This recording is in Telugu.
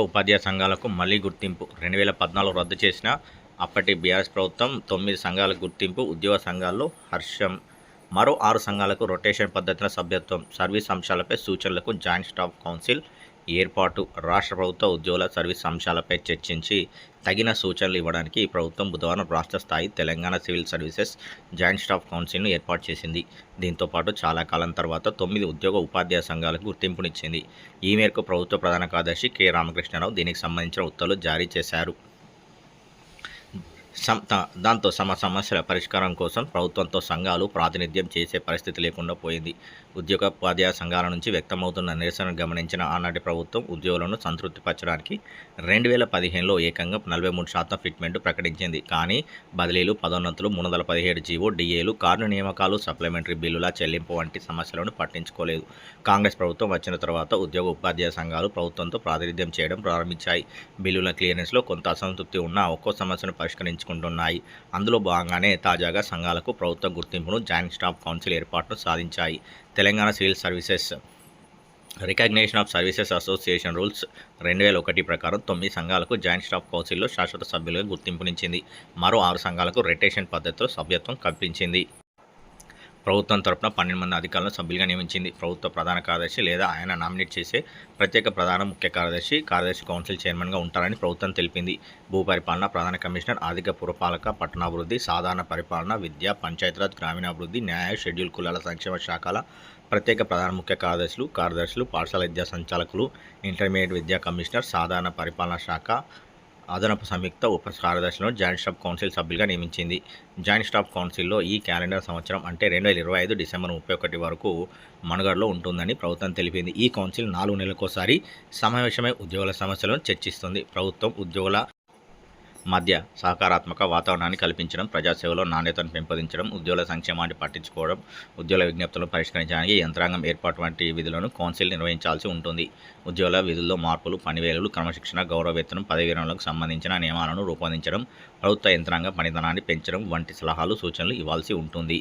ఉపాధ్యాయ సంఘాలకు మళ్ళీ గుర్తింపు. రెండు వేల పద్నాలుగు రద్దు చేసిన అప్పటి బీఆర్ఎస్ ప్రభుత్వం తొమ్మిది సంఘాలకు గుర్తింపు ఉద్యోగ సంఘాల్లో హర్షం. మరో ఆరు సంఘాలకు రొటేషన్ పద్ధతిన సభ్యత్వం. సర్వీస్ అంశాలపై సూచనలకు జాయింట్ స్టాఫ్ కౌన్సిల్ ఏర్పాటు రాష్ట్ర ప్రభుత్వ ఉద్యోగుల సర్వీస్ అంశాలపై చర్చించి తగిన సూచనలు ఇవ్వడానికి ఈ ప్రభుత్వం బుధవారం రాష్ట్ర స్థాయి Telangana civil services joint staff కౌన్సిల్ను ఏర్పాటు చేసింది. దీంతో పాటు చాలా కాలం తర్వాత తొమ్మిది ఉద్యోగ ఉపాధ్యాయ సంఘాలకు గుర్తింపునిచ్చింది. ఈ మేరకు ప్రభుత్వ ప్రధాన కార్యదర్శి కె రామకృష్ణారావు దీనికి సంబంధించిన ఉత్తర్వులు జారీ చేశారు. దాంతో సమ సమస్యల పరిష్కారం కోసం ప్రభుత్వంతో సంఘాలు ప్రాతినిధ్యం చేసే పరిస్థితి లేకుండా పోయింది. ఉద్యోగ ఉపాధ్యాయ సంఘాల నుంచి వ్యక్తమవుతున్న నిరసన గమనించిన ఆనాటి ప్రభుత్వం ఉద్యోగులను సంతృప్తిపరచడానికి రెండు వేల పదిహేనులో ఏకంగా నలభై మూడు శాతం ఫిట్మెంట్ ప్రకటించింది. కానీ బదిలీలు పదోన్నతులు మూడు వందల పదిహేడు జీవో డిఏలు కార్డు నియామకాలు సప్లిమెంటరీ బిల్లుల చెల్లింపు వంటి సమస్యలను పట్టించుకోలేదు. కాంగ్రెస్ ప్రభుత్వం వచ్చిన తర్వాత ఉద్యోగ ఉపాధ్యాయ సంఘాలు ప్రభుత్వంతో ప్రాతినిధ్యం చేయడం ప్రారంభించాయి. బిల్లుల క్లియరెన్స్లో కొంత అసంతృప్తి ఉన్నా ఒక్కో సమస్యను పరిష్కరించుకుంటున్నాయి అందులో భాగంగానే తాజాగా సంఘాలకు ప్రభుత్వ గుర్తింపును జాయింట్ స్టాఫ్ కౌన్సిల్ ఏర్పాటును సాధించాయి. Telangana civil services recognition of services association rules రెండు వేల ఒకటి ప్రకారం తొమ్మిది సంఘాలకు జాయింట్ స్టాఫ్ కౌన్సిల్లో శాశ్వత సభ్యులుగా గుర్తింపునిచ్చింది మరో ఆరు సంఘాలకు రొటేషన్ పద్ధతిలో సభ్యత్వం కల్పించింది. ప్రభుత్వం తరపున పన్నెండు మంది అధికారులను సభ్యులుగా నియమించింది. ప్రభుత్వ ప్రధాన కార్యదర్శి లేదా ఆయన నామినేట్ చేసే ప్రత్యేక ప్రధాన ముఖ్య కార్యదర్శి కార్యదర్శి కౌన్సిల్ చైర్మన్గా ఉంటారని ప్రభుత్వం తెలిపింది. భూ పరిపాలన ప్రధాన కమిషనర్ ఆర్థిక పురపాలక పట్టణాభివృద్ధి సాధారణ పరిపాలన విద్య పంచాయతీరాజ్ గ్రామీణాభివృద్ధి న్యాయ షెడ్యూల్ కులాల సంక్షేమ శాఖల ప్రత్యేక ప్రధాన ముఖ్య కార్యదర్శులు కార్యదర్శులు పాఠశాల విద్యా సంచాలకులు ఇంటర్మీడియట్ విద్యా కమిషనర్ సాధారణ పరిపాలన శాఖ అదనపు సంయుక్త ఉప కార్యదర్శులను జాయింట్ స్టాఫ్ కౌన్సిల్ సభ్యులుగా నియమించింది. జాయింట్ స్టాఫ్ కౌన్సిల్లో ఈ క్యాలెండర్ సంవత్సరం అంటే రెండు వేల ఇరవై ఐదు డిసెంబర్ ముప్పై ఒకటి వరకు మనుగడలో ఉంటుందని ప్రభుత్వం తెలిపింది. ఈ కౌన్సిల్ నాలుగు నెలలకోసారి సమావేశమై ఉద్యోగుల సమస్యలను చర్చిస్తుంది. ప్రభుత్వం ఉద్యోగుల మధ్య సహకారాత్మక వాతావరణాన్ని కల్పించడం ప్రజాసేవలో నాణ్యతను పెంపొందించడం ఉద్యోగుల సంక్షేమాన్ని పట్టించుకోవడం ఉద్యోగుల విజ్ఞప్తులను పరిష్కరించడానికి యంత్రాంగం ఏర్పాటు వంటి విధులను కౌన్సిల్ నిర్వహించాల్సి ఉంటుంది. ఉద్యోగుల విధుల్లో మార్పులు పనివేలు క్రమశిక్షణ గౌరవ వేతనం పదవి విరమణలకు సంబంధించిన నియమాలను రూపొందించడం ప్రభుత్వ యంత్రాంగ పనితనాన్ని పెంచడం వంటి సలహాలు సూచనలు ఇవ్వాల్సి ఉంటుంది.